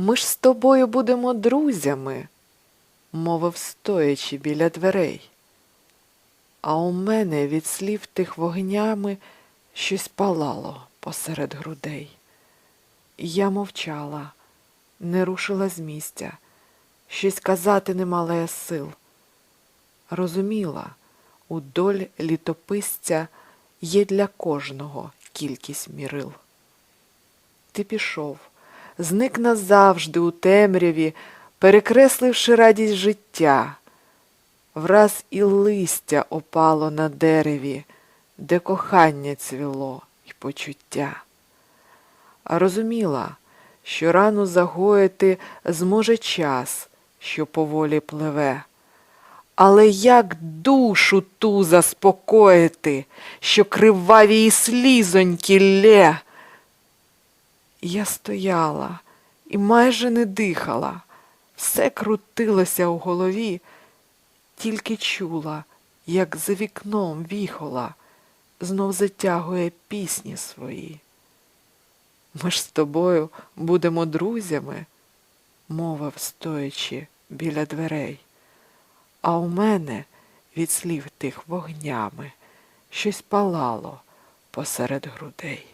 Ми ж з тобою будемо друзями, мовив стоячи біля дверей. А у мене від слів тих вогнями щось палало посеред грудей. Я мовчала, не рушила з місця, щось казати не мала я сил. Розуміла, у доль літописця є для кожного кількість мірил. Ти пішов, зник назавжди у темряві, перекресливши радість життя. Враз і листя опало на дереві, де кохання цвіло й почуття. А розуміла, що рану загоїти зможе час, що поволі пливе. Але як душу ту заспокоїти, що криваві її слізоньки лє? Я стояла і майже не дихала, все крутилося у голові, тільки чула, як за вікном віхола, знов затягує пісні свої. Ми ж з тобою будемо друзями, мовив, стоячи біля дверей. А у мене від слів тих вогнями щось палало посеред грудей.